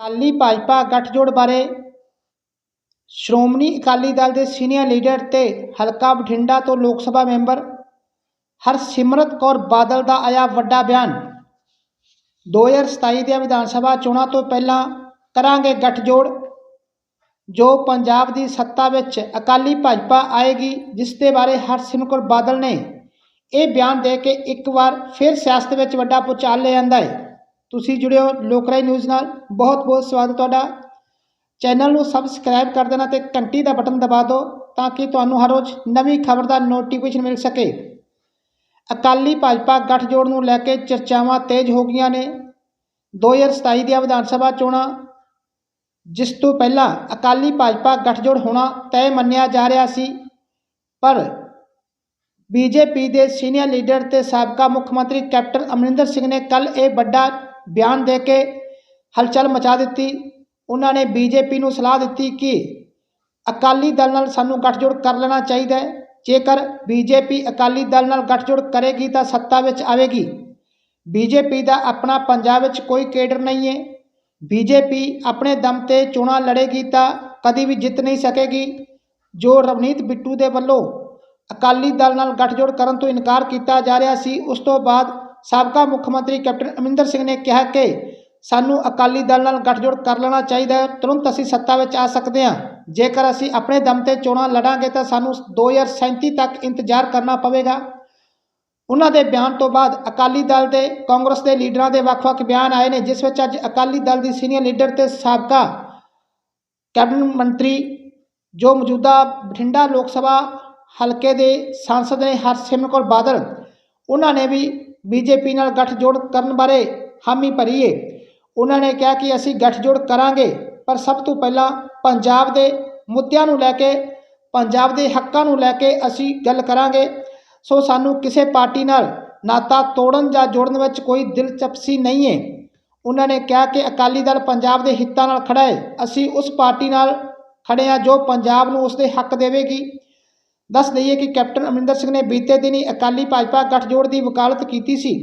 ਅਕਾਲੀ ਭਾਜਪਾ ਗੱਠਜੋੜ ਬਾਰੇ ਸ਼੍ਰੋਮਣੀ ਅਕਾਲੀ ਦਲ ਦੇ ਸੀਨੀਅਰ ਲੀਡਰ ਤੇ ਹਲਕਾ ਬਠਿੰਡਾ ਤੋਂ ਲੋਕ ਸਭਾ ਮੈਂਬਰ ਹਰਸਿਮਰਤ ਕੌਰ ਬਾਦਲ ਦਾ ਆਇਆ ਵੱਡਾ ਬਿਆਨ। 2027 ਦੀਆਂ ਵਿਧਾਨ ਸਭਾ ਚੋਣਾਂ ਤੋਂ ਪਹਿਲਾਂ ਕਰਾਂਗੇ ਗੱਠਜੋੜ, ਜੋ ਪੰਜਾਬ ਦੀ ਸੱਤਾ ਵਿੱਚ ਅਕਾਲੀ ਭਾਜਪਾ ਆਏਗੀ, ਜਿਸ ਦੇ ਬਾਰੇ ਹਰਸਿਮਰਤ ਕੌਰ ਬਾਦਲ ਨੇ ਇਹ ਬਿਆਨ ਦੇ ਕੇ ਇੱਕ ਵਾਰ ਫਿਰ ਸਿਆਸਤ ਵਿੱਚ ਵੱਡਾ ਭੁਚਾਲ ਲੈ ਆਂਦਾ ਹੈ। ਤੁਸੀਂ ਜੁੜਿਓ ਲੋਕਰਾਈ ਨਿਊਜ਼ ਨਾਲ। ਬਹੁਤ ਬਹੁਤ ਸਵਾਗਤ ਤੁਹਾਡਾ। ਚੈਨਲ ਨੂੰ ਸਬਸਕ੍ਰਾਈਬ ਕਰ ਦੇਣਾ ਤੇ ਘੰਟੀ ਦਾ ਬਟਨ ਦਬਾ ਦਿਓ ਤਾਂ ਕਿ ਤੁਹਾਨੂੰ ਹਰ ਰੋਜ਼ ਨਵੀਂ ਖਬਰ ਦਾ ਨੋਟੀਫਿਕੇਸ਼ਨ ਮਿਲ ਸਕੇ। ਅਕਾਲੀ ਭਾਜਪਾ ਗੱਠਜੋੜ ਨੂੰ ਲੈ ਕੇ ਚਰਚਾਵਾਂ ਤੇਜ਼ ਹੋ ਗਈਆਂ ਨੇ। 2027 ਦੀਆਂ ਵਿਧਾਨ ਸਭਾ ਚੋਣਾਂ, ਜਿਸ ਤੋਂ ਪਹਿਲਾਂ ਅਕਾਲੀ ਭਾਜਪਾ ਗੱਠਜੋੜ ਹੋਣਾ ਤੈਅ ਮੰਨਿਆ ਜਾ ਰਿਹਾ ਸੀ। ਪਰ ਬੀਜੇਪੀ ਦੇ ਸੀਨੀਅਰ ਲੀਡਰ ਤੇ ਸਾਬਕਾ ਮੁੱਖ ਮੰਤਰੀ ਕੈਪਟਨ ਅਮਰਿੰਦਰ ਸਿੰਘ ਨੇ ਕੱਲ ਇਹ ਵੱਡਾ ਬਿਆਨ ਦੇ ਕੇ ਹਲਚਲ ਮਚਾ ਦਿੱਤੀ। ਉਹਨਾਂ ਨੇ ਬੀਜੇਪੀ ਨੂੰ ਸਲਾਹ ਦਿੱਤੀ ਕਿ ਅਕਾਲੀ ਦਲ ਨਾਲ ਸਾਨੂੰ ਗੱਠਜੋੜ ਕਰ ਲੈਣਾ ਚਾਹੀਦਾ ਹੈ। ਜੇਕਰ ਬੀਜੇਪੀ ਅਕਾਲੀ ਦਲ ਨਾਲ ਗੱਠਜੋੜ ਕਰੇਗੀ ਤਾਂ ਸੱਤਾ ਵਿੱਚ ਆਵੇਗੀ। ਬੀਜੇਪੀ ਦਾ ਆਪਣਾ ਪੰਜਾਬ ਵਿੱਚ ਕੋਈ ਕੇਡਰ ਨਹੀਂ ਹੈ। ਬੀਜੇਪੀ ਆਪਣੇ ਦਮ ਤੇ ਚੋਣਾਂ ਲੜੇਗੀ ਤਾਂ ਕਦੀ ਵੀ ਜਿੱਤ ਨਹੀਂ ਸਕੇਗੀ। ਜੋ ਰਵਨੀਤ ਬਿੱਟੂ ਦੇ ਵੱਲੋਂ ਅਕਾਲੀ ਦਲ ਨਾਲ ਗੱਠਜੋੜ ਕਰਨ ਤੋਂ ਇਨਕਾਰ ਕੀਤਾ ਜਾ ਰਿਹਾ ਸੀ, ਉਸ ਤੋਂ ਬਾਅਦ ਸਾਬਕਾ ਮੁੱਖ ਮੰਤਰੀ ਕੈਪਟਨ ਅਮਰਿੰਦਰ ਸਿੰਘ ਨੇ ਕਿਹਾ ਕਿ ਸਾਨੂੰ ਅਕਾਲੀ ਦਲ ਨਾਲ ਗੱਠਜੋੜ ਕਰ ਲੈਣਾ ਚਾਹੀਦਾ ਹੈ। ਤੁਰੰਤ ਅਸੀਂ ਸੱਤਾ ਵਿੱਚ ਆ ਸਕਦੇ ਹਾਂ। ਜੇਕਰ ਅਸੀਂ ਆਪਣੇ ਦਮ ਤੇ ਚੋਣਾਂ ਲੜਾਂਗੇ ਤਾਂ ਸਾਨੂੰ 2037 ਤੱਕ ਇੰਤਜ਼ਾਰ ਕਰਨਾ ਪਵੇਗਾ। ਉਹਨਾਂ ਦੇ ਬਿਆਨ ਤੋਂ ਬਾਅਦ ਅਕਾਲੀ ਦਲ ਦੇ ਕਾਂਗਰਸ ਦੇ ਲੀਡਰਾਂ ਦੇ ਵੱਖ-ਵੱਖ ਬਿਆਨ ਆਏ ਨੇ, ਜਿਸ ਵਿੱਚ ਅੱਜ ਅਕਾਲੀ ਦਲ ਦੀ ਸੀਨੀਅਰ ਲੀਡਰ ਤੇ ਸਾਬਕਾ ਕੈਬਨਿਟ ਮੰਤਰੀ ਜੋ ਮੌਜੂਦਾ ਬਠਿੰਡਾ ਲੋਕ ਸਭਾ ਹਲਕੇ ਦੇ ਸਾਂਸਦ ਨੇ ਹਰਸਿਮਰਤ ਕੌਰ ਬਾਦਲ, ਉਹਨਾਂ ਨੇ ਵੀ ਬੀਜੇਪੀ ਨਾਲ ਗੱਠਜੋੜ ਕਰਨ ਬਾਰੇ ਹਾਮੀ ਭਰੀਏ। ਉਹਨਾਂ ਨੇ ਕਿਹਾ ਕਿ ਅਸੀਂ ਗੱਠਜੋੜ ਕਰਾਂਗੇ, ਪਰ ਸਭ ਤੋਂ ਪਹਿਲਾਂ ਪੰਜਾਬ ਦੇ ਮੁੱਦਿਆਂ ਨੂੰ ਲੈ ਕੇ, ਪੰਜਾਬ ਦੇ ਹੱਕਾਂ ਨੂੰ ਲੈ ਕੇ ਅਸੀਂ ਗੱਲ ਕਰਾਂਗੇ। ਸੋ ਸਾਨੂੰ ਕਿਸੇ ਪਾਰਟੀ ਨਾਲ ਨਾਤਾ ਤੋੜਨ ਜਾਂ ਜੋੜਨ ਵਿੱਚ ਕੋਈ ਦਿਲਚਸਪੀ ਨਹੀਂ ਹੈ। ਉਹਨਾਂ ਨੇ ਕਿਹਾ ਕਿ ਅਕਾਲੀ ਦਲ ਪੰਜਾਬ ਦੇ ਹਿੱਤਾਂ ਨਾਲ ਖੜਾ ਹੈ। ਅਸੀਂ ਉਸ ਪਾਰਟੀ ਨਾਲ ਖੜੇ ਹਾਂ ਜੋ ਪੰਜਾਬ ਨੂੰ ਉਸ ਦੇ ਹੱਕ ਦੇਵੇਗੀ। ਦੱਸ ਦਈਏ ਕਿ ਕੈਪਟਨ ਅਮਰਿੰਦਰ ਸਿੰਘ ਨੇ ਬੀਤੇ ਦਿਨੀ ਅਕਾਲੀ ਭਾਜਪਾ ਗੱਠਜੋੜ ਦੀ ਵਕਾਲਤ ਕੀਤੀ ਸੀ।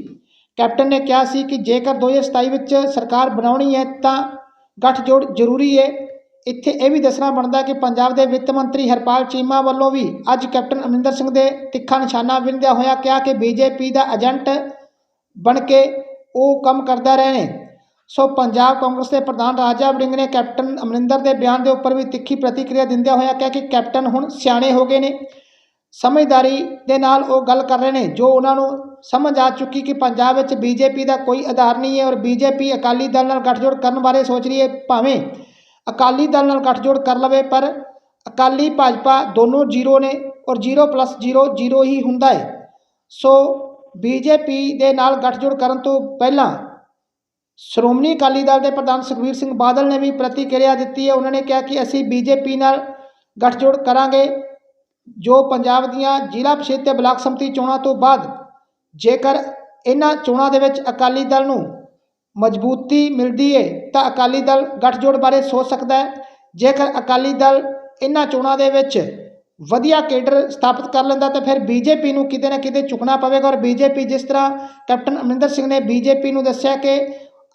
ਕੈਪਟਨ ਨੇ ਕਿਹਾ ਸੀ ਕਿ ਜੇਕਰ 2027 ਵਿੱਚ ਸਰਕਾਰ ਬਣਾਉਣੀ ਹੈ ਤਾਂ ਗੱਠਜੋੜ ਜ਼ਰੂਰੀ ਹੈ। ਇੱਥੇ ਇਹ ਵੀ ਦੱਸਣਾ ਬਣਦਾ ਕਿ ਪੰਜਾਬ ਦੇ ਵਿੱਤ ਮੰਤਰੀ ਹਰਪਾਲ ਚੀਮਾ ਵੱਲੋਂ ਵੀ ਅੱਜ ਕੈਪਟਨ ਅਮਰਿੰਦਰ ਸਿੰਘ ਦੇ ਤਿੱਖਾ ਨਿਸ਼ਾਨਾ ਵਿੰਦਿਆ ਹੋਇਆ ਕਿਹਾ ਕਿ ਬੀਜੇਪੀ ਦਾ ਏਜੰਟ ਬਣ ਕੇ ਉਹ ਕੰਮ ਕਰਦਾ ਰਹੇ ਨੇ। ਸੋ ਪੰਜਾਬ ਕਾਂਗਰਸ ਦੇ ਪ੍ਰਧਾਨ ਰਾਜਾ ਵੜਿੰਗ ਨੇ ਕੈਪਟਨ ਅਮਰਿੰਦਰ ਦੇ ਬਿਆਨ ਦੇ ਉੱਪਰ ਵੀ ਤਿੱਖੀ ਪ੍ਰਤੀਕਿਰਿਆ ਦਿੰਦਿਆਂ ਹੋਇਆ ਕਿਹਾ ਕਿ ਕੈਪਟਨ ਹੁਣ ਸਿਆਣੇ ਹੋ ਗਏ ਨੇ। ਸਮਝਦਾਰੀ ਦੇ ਨਾਲ ਉਹ ਗੱਲ ਕਰ ਰਹੇ ਨੇ, ਜੋ ਉਹਨਾਂ ਨੂੰ ਸਮਝ ਆ ਚੁੱਕੀ ਕਿ ਪੰਜਾਬ ਵਿੱਚ ਬੀਜੇਪੀ ਦਾ ਕੋਈ ਆਧਾਰ ਨਹੀਂ ਹੈ ਔਰ ਬੀਜੇਪੀ ਅਕਾਲੀ ਦਲ ਨਾਲ ਗੱਠਜੋੜ ਕਰਨ ਬਾਰੇ ਸੋਚ ਰਹੀ ਹੈ, ਭਾਵੇਂ ਅਕਾਲੀ ਦਲ ਨਾਲ ਗੱਠਜੋੜ ਕਰ ਲਵੇ, ਪਰ ਅਕਾਲੀ ਭਾਜਪਾ ਦੋਨੋਂ ਜ਼ੀਰੋ ਨੇ ਔਰ 0 ਪਲੱਸ 0 0 ਹੀ ਹੁੰਦਾ ਹੈ। ਸੋ ਬੀਜੇਪੀ ਦੇ ਨਾਲ ਗੱਠਜੋੜ ਕਰਨ ਤੋਂ ਪਹਿਲਾਂ ਸ਼੍ਰੋਮਣੀ ਅਕਾਲੀ ਦਲ ਦੇ ਪ੍ਰਧਾਨ ਸੁਖਬੀਰ ਸਿੰਘ ਬਾਦਲ ਨੇ ਵੀ ਪ੍ਰਤੀਕਿਰਿਆ ਦਿੱਤੀ ਹੈ। ਉਹਨਾਂ ਨੇ ਕਿਹਾ ਕਿ ਅਸੀਂ ਬੀਜੇਪੀ ਨਾਲ ਗੱਠਜੋੜ ਕਰਾਂਗੇ। ਜੋ ਪੰਜਾਬ ਦੀਆਂ ਜ਼ਿਲ੍ਹਾ ਪ੍ਰੀਸ਼ਦ ਤੇ ਬਲਾਕ ਸੰਮਤੀ ਚੋਣਾਂ ਤੋਂ ਬਾਅਦ ਜੇਕਰ ਇਹਨਾਂ ਚੋਣਾਂ ਦੇ ਵਿੱਚ ਅਕਾਲੀ ਦਲ ਨੂੰ ਮਜ਼ਬੂਤੀ ਮਿਲਦੀ ਹੈ, ਤਾਂ ਅਕਾਲੀ ਦਲ ਗੱਠਜੋੜ ਬਾਰੇ ਸੋਚ ਸਕਦਾ ਹੈ। ਜੇਕਰ ਅਕਾਲੀ ਦਲ ਇਹਨਾਂ ਚੋਣਾਂ ਦੇ ਵਿੱਚ ਵਧੀਆ ਕੇਡਰ ਸਥਾਪਿਤ ਕਰ ਲੈਂਦਾ, ਤਾਂ ਫਿਰ ਬੀਜੇਪੀ ਨੂੰ ਕਿਤੇ ਨਾ ਕਿਤੇ ਝੁਕਣਾ ਪਵੇਗਾ। ਔਰ ਬੀਜੇਪੀ ਜਿਸ ਤਰ੍ਹਾਂ ਕੈਪਟਨ ਅਮਰਿੰਦਰ ਸਿੰਘ ਨੇ ਬੀਜੇਪੀ ਨੂੰ ਦੱਸਿਆ ਕਿ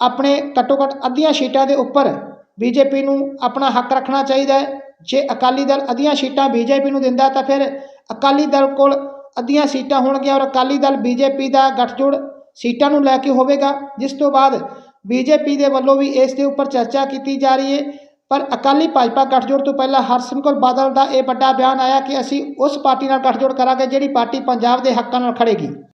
ਆਪਣੇ ਘੱਟੋ ਘੱਟ ਅੱਧੀਆਂ ਸੀਟਾਂ ਦੇ ਉੱਪਰ ਬੀਜੇਪੀ ਨੂੰ ਆਪਣਾ ਹੱਕ ਰੱਖਣਾ ਚਾਹੀਦਾ ਹੈ। ਜੇ ਅਕਾਲੀ ਦਲ ਅੱਧੀਆਂ ਸੀਟਾਂ ਬੀਜੇਪੀ ਨੂੰ ਦਿੰਦਾ ਤਾਂ ਫਿਰ ਅਕਾਲੀ ਦਲ ਕੋਲ ਅੱਧੀਆਂ ਸੀਟਾਂ ਹੋਣਗੀਆਂ ਔਰ ਅਕਾਲੀ ਦਲ ਬੀਜੇਪੀ ਦਾ ਗੱਠਜੋੜ ਸੀਟਾਂ ਨੂੰ ਲੈ ਕੇ ਹੋਵੇਗਾ। ਜਿਸ ਤੋਂ ਬਾਅਦ ਬੀਜੇਪੀ ਦੇ ਵੱਲੋਂ ਵੀ ਇਸ ਦੇ ਉੱਪਰ ਚਰਚਾ ਕੀਤੀ ਜਾ ਰਹੀ ਹੈ। ਪਰ ਅਕਾਲੀ ਭਾਜਪਾ ਗੱਠਜੋੜ ਤੋਂ ਪਹਿਲਾਂ ਹਰਸਿਮਰਤ ਕੌਰ ਬਾਦਲ ਦਾ ਇਹ ਵੱਡਾ ਬਿਆਨ ਆਇਆ ਕਿ ਅਸੀਂ ਉਸ ਪਾਰਟੀ ਨਾਲ ਗੱਠਜੋੜ ਕਰਾਂਗੇ ਜਿਹੜੀ ਪਾਰਟੀ ਪੰਜਾਬ ਦੇ ਹੱਕਾਂ ਨਾਲ ਖੜੇਗੀ